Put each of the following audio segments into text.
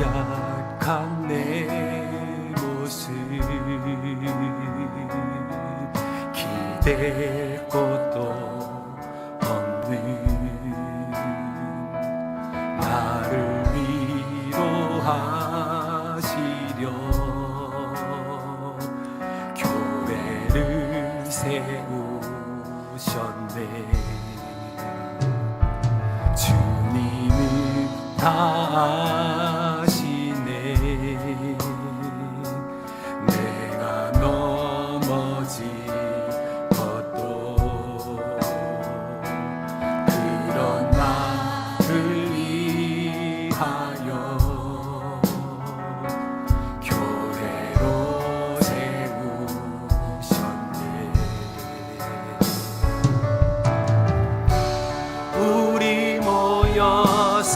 약한 내 모습. 기댈 곳도 없는 나를 위로하시려 교회를 세우셨네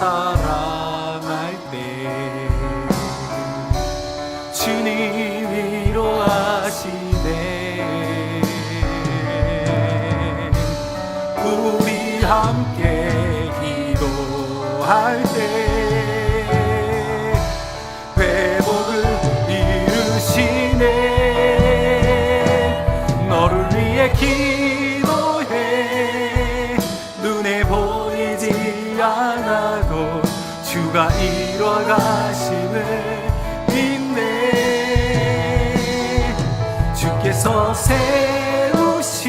사랑할 때 주님 위로하시네. 우리 함께 기도할 때 회복을 이루시네. 너를 위해 기 않아도 주가 이뤄가심을 믿네. 주께서 세우신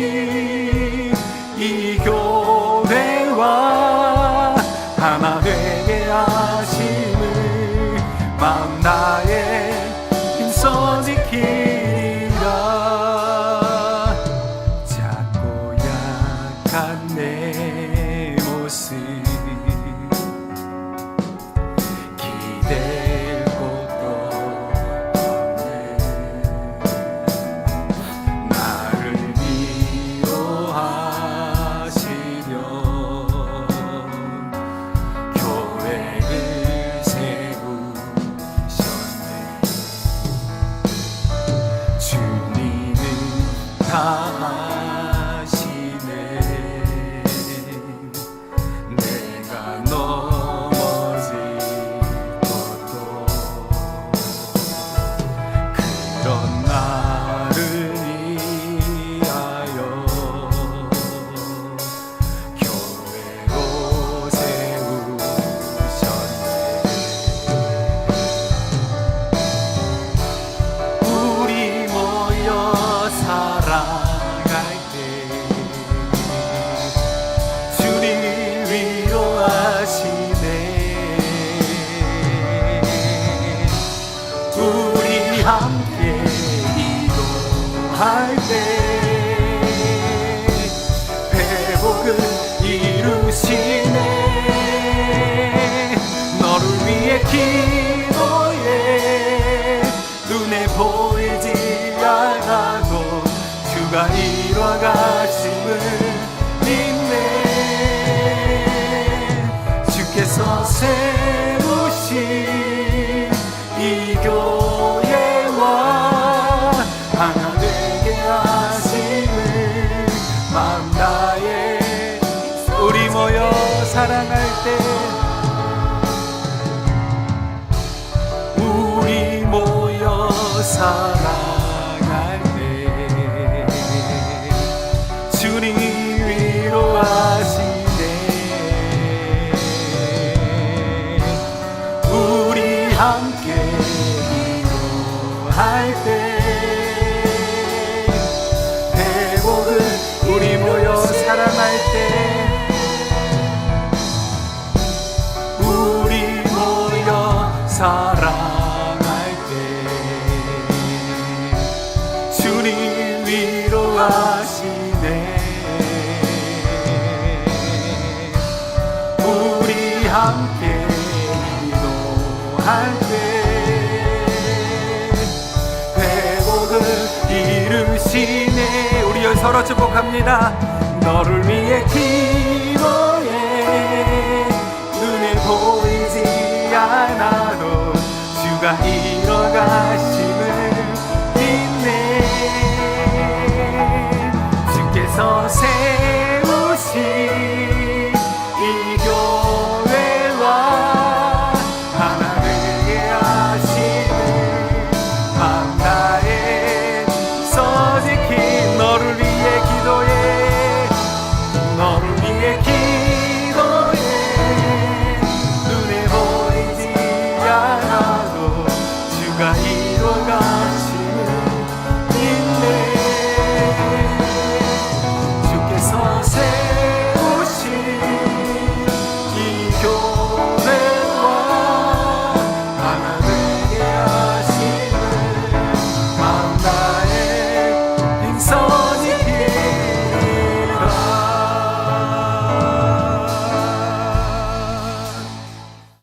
보이지 않아도 주가 이뤄가심을 믿네. 주께서 세우신 이 교회와 하나 되게 하심을 다해 우리 모여 사랑할 때 사랑할 때 주님 위로하시네. 우리 함께 기도할 때 함께 기도할 때 회복을 이루시네. 우리 서로 축복합니다. 너를 위해 기